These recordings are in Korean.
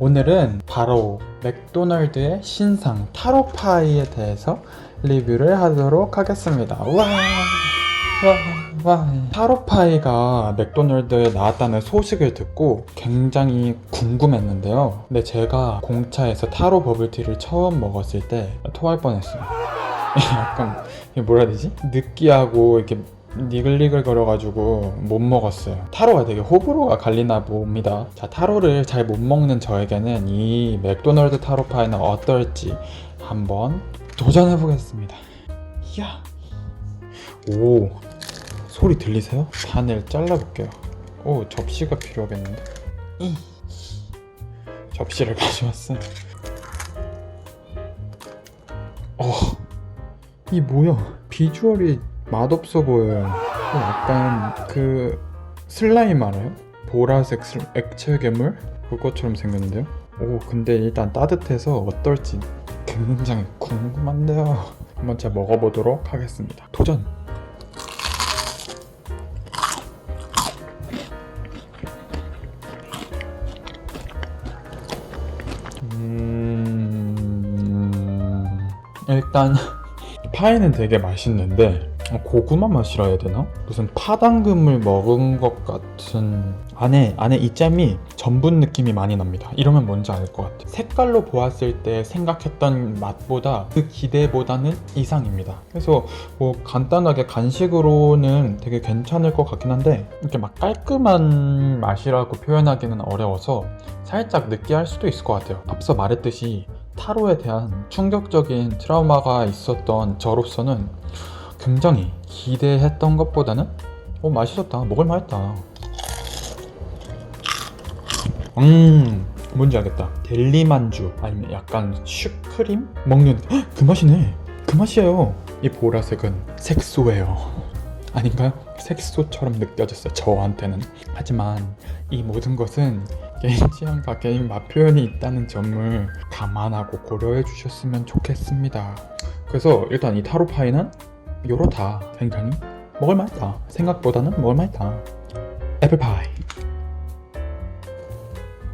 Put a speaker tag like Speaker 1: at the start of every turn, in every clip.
Speaker 1: 오늘은 바로 맥도날드의 신상 타로파이에 대해서 리뷰를 하도록 하겠습니다. 와, 와, 와. 타로파이가 맥도날드에 나왔다는 소식을 듣고 굉장히 궁금했는데요. 근데 제가 공차에서 타로 버블티를 처음 먹었을 때 토할 뻔했어요. 약간 뭐라 해야 되지? 느끼하고 이렇게 니글니글 거려가지고 못 먹었어요. 타로가 되게 호불호가 갈리나 봅니다. 자, 타로를 잘 못 먹는 저에게는 이 맥도날드 타로 파이는 어떨지 한번 도전해 보겠습니다. 이야. 오. 소리 들리세요? 반을 잘라볼게요. 오, 접시가 필요하겠는데. 이. 접시를 가져왔어요. 어. 이 뭐야? 비주얼이 맛없어 보여요. 어, 약간 그 슬라임 알아요? 보라색 슬- 액체 괴물? 그것처럼 생겼는데요? 오, 근데 일단 따뜻해서 어떨지 굉장히 궁금한데요. 한번 제가 먹어보도록 하겠습니다. 도전! 음... 일단 파이는 되게 맛있는데 어, 고구마 맛이라 해야 되나? 무슨 파당금을 먹은 것 같은 안에 안에 이 잼이 전분 느낌이 많이 납니다. 이러면 뭔지 알 것 같아요. 색깔로 보았을 때 생각했던 맛보다 그 기대보다는 이상입니다. 그래서 뭐 간단하게 간식으로는 되게 괜찮을 것 같긴 한데 이렇게 막 깔끔한 맛이라고 표현하기는 어려워서 살짝 느끼할 수도 있을 것 같아요. 앞서 말했듯이 타로에 대한 충격적인 트라우마가 있었던 저로서는 굉장히 기대했던 것보다는? 어 맛있었다. 먹을 만했다. 음 뭔지 알겠다. 델리만주 아니면 약간 슈크림? 먹는 헉, 그 맛이네. 그 맛이에요. 이 보라색은 색소예요. 아닌가요? 색소처럼 느껴졌어요 저한테는. 하지만 이 모든 것은 개인 취향과 개인 맛 표현이 있다는 점을 감안하고 고려해 주셨으면 좋겠습니다. 그래서 일단 이 타로파이는 요렇다 굉장히 먹을만했다. 생각보다는 먹을만했다. 애플파이.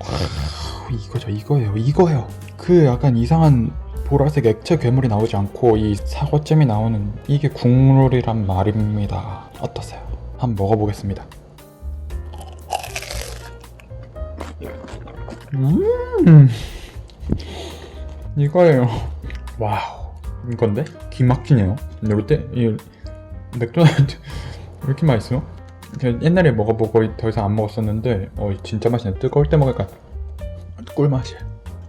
Speaker 1: 아, 이거죠 이거예요 이거예요. 그 약간 이상한 보라색 액체 괴물이 나오지 않고 이 사과잼이 나오는 이게 국룰이란 말입니다. 어떠세요? 한번 먹어보겠습니다. 음! 이거예요. 와우. 이 건데? 기막히네요. 이럴 때, 이 맥도날드 왜 이렇게 맛있어? 옛날에 먹어보고 더 이상 안 먹었었는데 어 진짜 맛있네. 뜨거울 때 먹으니까 꿀맛이야.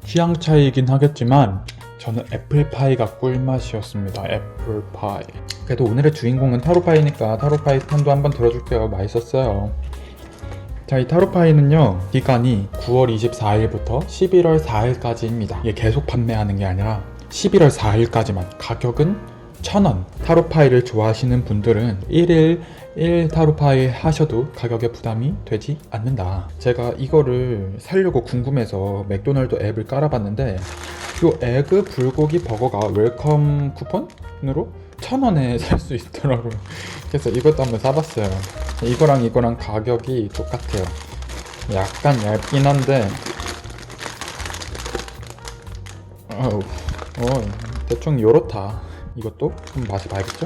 Speaker 1: 취향 차이긴 하겠지만 저는 애플파이가 꿀맛이었습니다. 애플파이. 그래도 오늘의 주인공은 타로파이니까 타로파이 편도 한번 들어줄게요. 맛있었어요. 자, 이 타로파이는요, 기간이 9월 24일부터 11월 4일까지입니다. 이게 계속 판매하는 게 아니라 11월 4일까지만. 가격은 1,000원. 타로파이를 좋아하시는 분들은 1일 1 타로파이 하셔도 가격에 부담이 되지 않는다. 제가 이거를 사려고 궁금해서 맥도날드 앱을 깔아봤는데, 이 에그 불고기 버거가 웰컴 쿠폰으로 1,000원에 살 수 있더라고요. 그래서 이것도 한번 사봤어요. 이거랑 이거랑 가격이 똑같아요. 약간 얇긴 한데, 어우, 어, 대충 요렇다. 이것도 좀 맛이 봐야겠죠?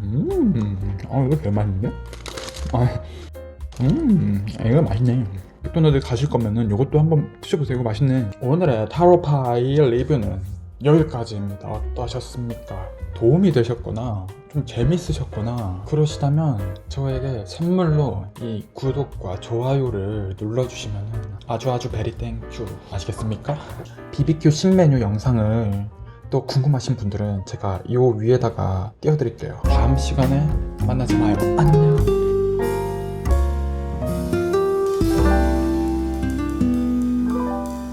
Speaker 1: 음, 어, 이거 별 맛있는데? 아, 음, 이거 맛있네. 맥도날드 가실 거면은 이것도 한번 드셔보세요. 이거 맛있네. 오늘의 타로파이 리뷰는 여기까지입니다. 어떠셨습니까? 도움이 되셨거나 좀 재밌으셨거나 그러시다면 저에게 선물로 이 구독과 좋아요를 눌러주시면 아주 아주 베리 땡큐 아시겠습니까? BBQ 신메뉴 영상을 또 궁금하신 분들은 제가 이 위에다가 띄워드릴게요. 다음 시간에 만나지 마요. 안녕.